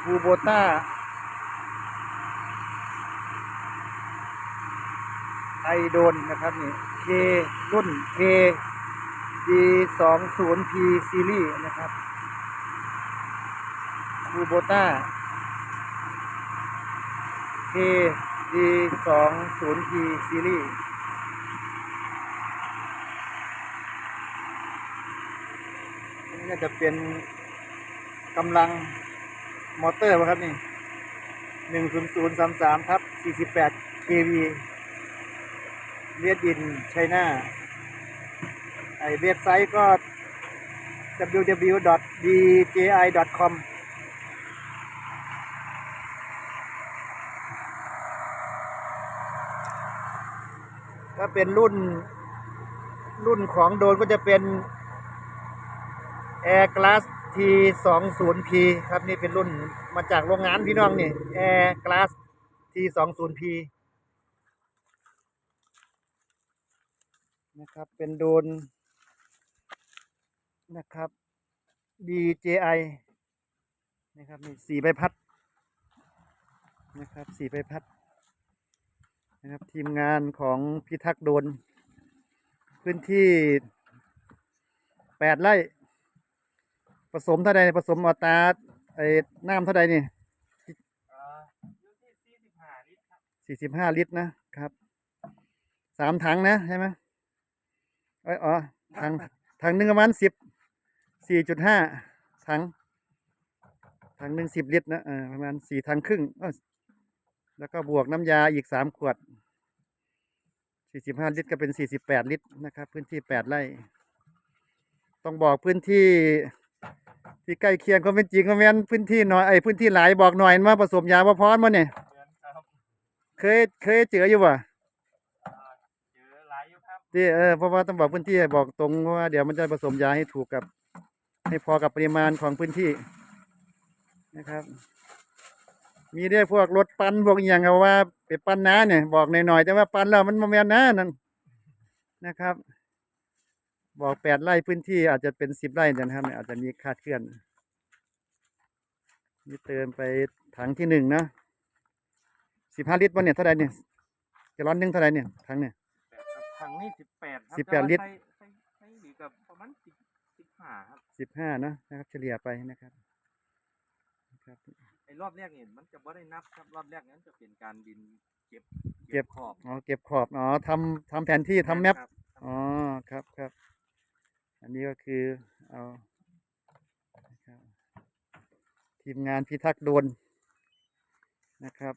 คูโบต้าไอโดนนะครับนี่ K รุ่น K D 2 0 P ซีรีส์นะครับคูโบต้า K D 2 0 P ซีรีส์อันนี่น่าจะเป็นกำลังมอเตอร์ป่ะครับนี่หนึ่งศูนย์ศูนย์สามสามทับสี่สิบแปด kV เวียดดินไชน่าไอเว็บไซต์ก็ www.dji.com ถ้าเป็นรุ่นรุ่นของโดนก็จะเป็น Air Glass T 2 0 P ครับนี่เป็นรุ่นมาจากโรงงานพี่น้องนี่ Air Glass T 2 0 P นะครับเป็นโดนนะครับ DJI นะครับนี่สีใบพัดนะครับสีใบพัด นะครับทีมงานของพิทักษ์โดน พื้นที่แปดไร่ผสมเท่าใดผสมอัตราไอ้น้ำเท่าใดนี่อ่าอยู่ที่สี่สิบห้าลิตรครับสี่สิบห้าลิตรนะครับสามถังนะใช่ไหมเอ้ยอ๋อถังถังหนึ่งประมาณสิบสี่จุดห้าถังถังหนึ่งสิบลิตรนะเออประมาณสี่ถังครึ่งเอ้อ แล้วก็บวกน้ำยาอีกสามขวดสี่สิบห้าลิตรก็เป็นสี่สิบแปดลิตรนะครับ พื้นที่แปดไร่ ต้องบอกพื้นที่ที่ใกล้เคียงก็เป็นจริงก็แม่นพื้นที่น้อยไอ้พื้นที่หลายบอกหน่อยว่าผสมยาว่าพร้อมมั้เนี่ยเดือนครับเคยเคยเจออยู่ป่ะอ่าเจอหลายอยู่ครับที่เออเพราะว่าต้องบอกพื้นที่บอกตรงว่าเดี๋ยวมันจะผสมยาให้ถูกกับ ให้พอกับปริมาณของพื้นที่นะครับ มีเรียกพวกรถปั้นพวกอหย่างเอาว่าไปปั้นน้าเนี่ยบอกหน่อยๆแต่ว่าปั้นแล้วมันโมเมนน้านั่นนะครับ บอกแปดไร่พื้นที่อาจจะเป็นสิบไร่นะครับเนี่ยอาจจะมีคาดเคลื่อนนี่เติมไปถังที่หนึ่งนะสิบห้าลิตรวันเนี่ยเท่าไหรเนี่ยจะร้อนหนึงเท่าไหรเนี่ยถังเนี่ยแปดครับถังนี่สิบแปดครับสิบแปดต่ว่าลิตรใส่ใส่ใส่หรือกับประมาณสิบสิบห้าครับสิบห้านะนะครับ เฉลี่ยไปนะครับนะครับไอ้ รอบแรกเนี่ยมันจะไม่ได้นับครับรอบแรกนั้นจะเป็นการบินเก็บเก็บ ขอบอ๋อเก็บขอบอ๋อทำทำแผนที่ทำแมปครับอ๋อครับครับ อันนี้ก็คือเอานะครับทีมงานพิทักษ์โดนนะครับ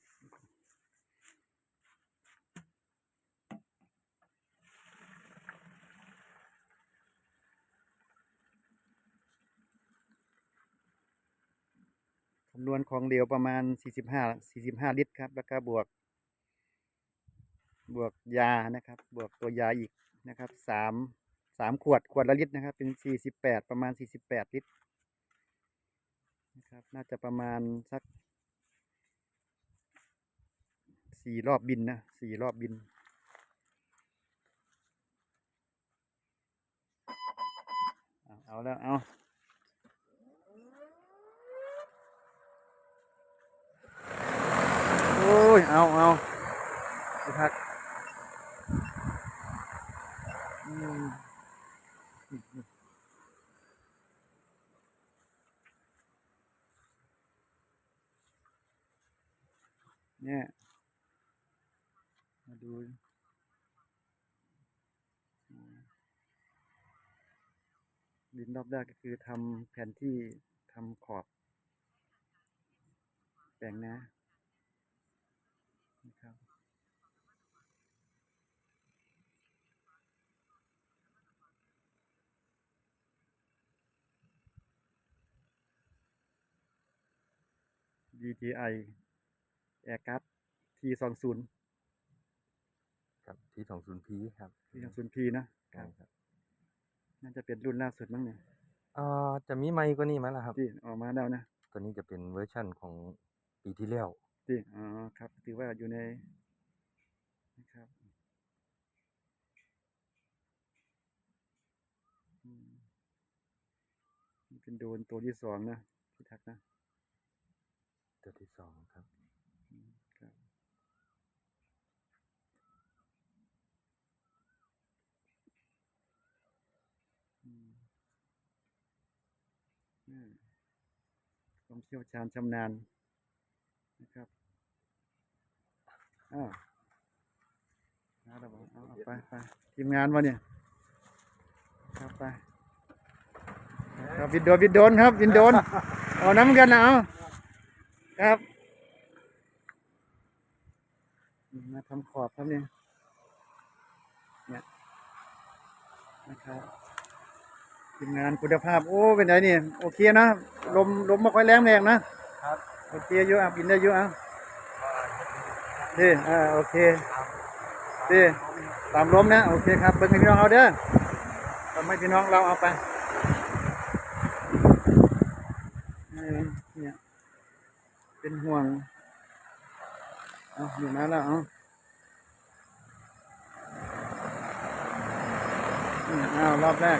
คำนวณของเหลวประมาณ 45 45 ลิตรครับ แล้วก็บวก บวกยานะครับ บวกตัวยาอีกนะครับสามสามขวดขวดละลิตรนะครับ เป็นสี่สิบแปดประมาณสี่สิบแปดลิตรนะครับ น่าจะประมาณสักสี่รอบบินนะสี่รอบบิน เอาแล้วเอาโอ้ย เอาเอาไปพัก อืม เนี่ย มาดูดินรอบแรกก็คือทำแผนที่ทำขอบ แปลงนานะครับ DJI Aircraft T20 ครับที่สองศูนย์พีครับ T20P นะใช่ครับ น่าจะเป็นรุ่นล่าสุดมั้งเนี่ยเอ่อจะมีไมค์กว่านี้ไหมล่ะครับที่ออกมาแล้วนะตัวนี้จะเป็นเวอร์ชั่นของปีที่แล้วดีอ๋อครับถือว่าอยู่ในนะครับอืมนี่เป็นโดรนตัวที่สองนะพี่ทักนะ ตัวที่สองครับ อืมครับอืมอืม ความเชี่ยวชาญชำนาญนะครับอ้าวเอาละบอกเอาเอาไปไปทีมงานวะเนี่ยครับไปครับวินโดนวินโดนครับวินโดนเอาน้ำกันนะเอาครับมาทำขอบครับเนี่ยเนี่ยนะครับ ทีมงานคุณภาพ โอ้ เป็นไงนี่ โอเคนะ ลม ลมไม่ค่อยแรงแรงนะ ครับ โอเคอยู่อะบินได้อยู่อะดีอ่า โอเคดีตามลมนะ โอเคครับ เบิ้งให้พี่น้องเอาเด้อทำให้พี่น้องเราเอาไปเออเนี่ย เป็นห่วง เอาอยู่นะแล้วเอาอืมเอารอบแรก